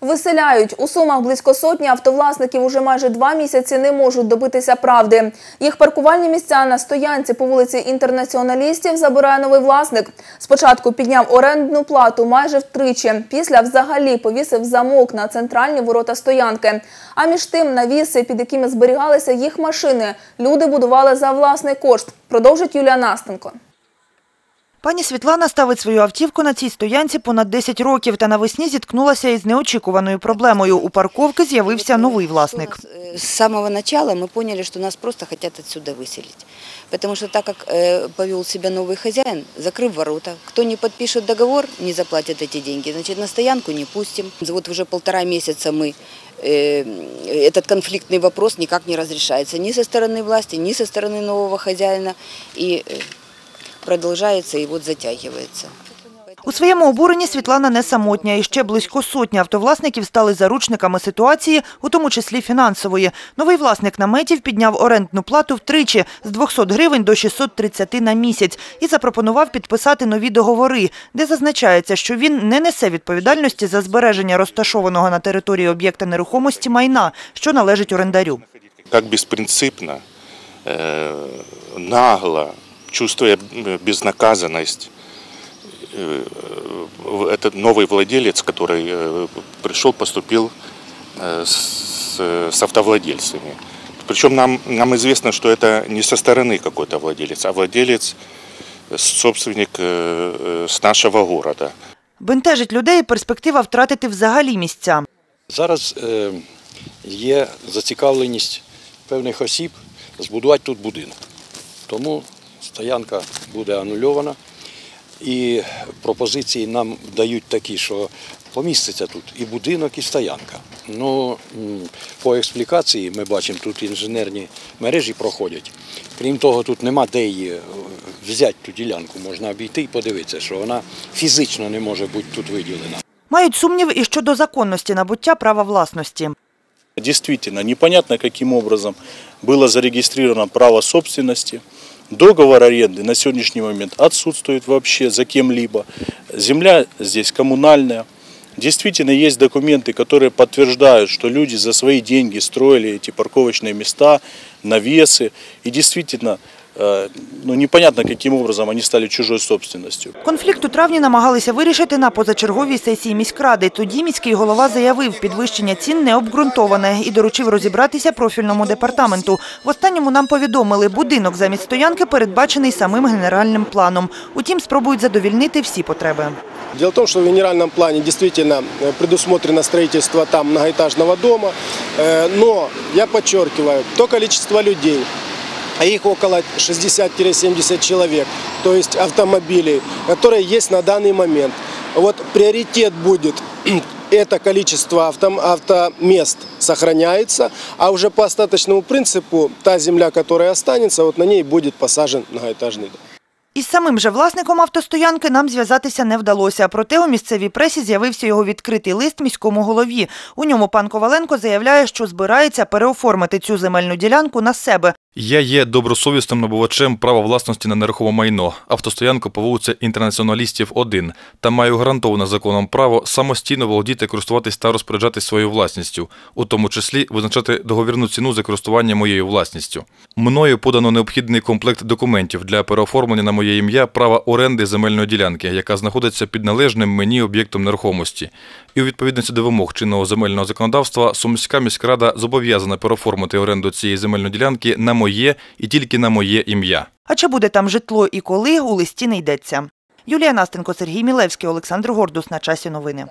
Виселяють у сумах близько сотні автовласників уже майже два місяці не можуть добитися правди. Їх паркувальні місця на стоянці по вулиці інтернаціоналістів забирає новий власник. Спочатку підняв орендну плату майже втричі. Після взагалі повісив замок на центральні ворота стоянки. А між тим навіси, під якими зберігалися їх машини, люди будували за власний кошт. Продовжить Юлія Настенко. Пані Світлана ставить свою автівку на цій стоянці понад 10 років та навесні зіткнулася із неочікуваною проблемою. У парковки з'явився новий власник. Э, С самого начала мы поняли, что нас просто хотят отсюда выселить. Потому что так как э, повел себя новый хозяин, закрыв ворота, кто не подпишет договор, не заплатит эти деньги, значит на стоянку не пустим. Вот уже полтора месяца мы э, этот конфликтный вопрос никак не разрешается ни со стороны власти, ни со стороны нового хозяина. И э, продолжается и вот. У своєму обуренні Світлана не самотня. І ще близько сотні автовласників стали заручниками ситуації, у тому числі фінансової. Новий власник наметів підняв орендну плату втричі – з 200 гривень до 630 на місяць і запропонував підписати нові договори, де зазначається, що він не несе відповідальності за збереження розташованого на території об'єкта нерухомості майна, що належить орендарю. как беспринципно, э, нагло, чувствуя э, безнаказанность, э, в- этот новый владелец, который э, пришел, поступил э, с, с автовладельцами. Причем нам, нам известно, что это не со стороны какой-то владелец, а владелец, э, собственник э, э, с нашего города. Бентежить людей перспектива втратити взагалі місця. Зараз е, є зацікавленість певних осіб збудувати тут будинок. Тому стоянка буде анульована. І пропозиції нам дають такі, що поміститься тут і будинок, і стоянка. Ну, по експлікації ми бачимо, тут інженерні мережі проходять. Крім того, тут нема де її е, взяти ту ділянку. Можна обійти і подивитися, що вона фізично не може бути тут виділена. Мають сумнів і щодо законності набуття права власності. Действительно, непонятно, каким образом было зарегистрировано право собственности. Договор аренды на сегодняшний момент отсутствует вообще за кем-либо. Земля здесь коммунальная. Действительно, есть документы, которые подтверждают, что люди за свои деньги строили эти парковочные места, навесы. И действительно, ну, непонятно, каким образом они стали чужой собственностью. Конфлікт у травні намагалися вирішити на позачерговій сесії міськради. Тоді міський голова заявив, підвищення цін не обґрунтоване і доручив розібратися профільному департаменту. В останньому нам повідомили, будинок замість стоянки передбачений самим генеральним планом. Утім, спробують задовільнити всі потреби. Дело в том, что в генеральном плане действительно э, предусмотрено строительство там многоэтажного дома, Э, но я подчеркиваю, то количество людей, а их около 60-70 человек, то есть автомобилей, которые есть на данный момент. Вот приоритет будет это количество автом, автомест сохраняется, а уже по остаточному принципу та земля, которая останется, вот на ней будет посажен многоэтажный дом. Із самим же власником автостоянки нам зв'язатися не вдалося. Проте у місцевій пресі з'явився його відкритий лист міському голові. У ньому пан Коваленко заявляє, що збирається переоформити цю земельну ділянку на себе. я є добросовісним набувачем права власності на нерухоме майно, автостоянку по вулиці Інтернаціоналістів 1 та маю гарантоване законом право самостійно володіти, користуватись та розпоряджатись своєю власністю, у тому числі визначати договірну ціну за користування моєю власністю. Мною подано необхідний комплект документів для переоформлення на моє ім'я права оренди земельної ділянки, яка знаходиться під належним мені об'єктом нерухомості. І у відповідності до вимог чинного земельного законодавства Сумська міськрада зобов'язана переоформити оренду цієї земельної ділянки на моє і тільки на моє ім'я. А чи буде там житло і коли, у листі не йдеться. Юлія Настенко, Сергій Мілевський, Олександр Гордус. На часі новини.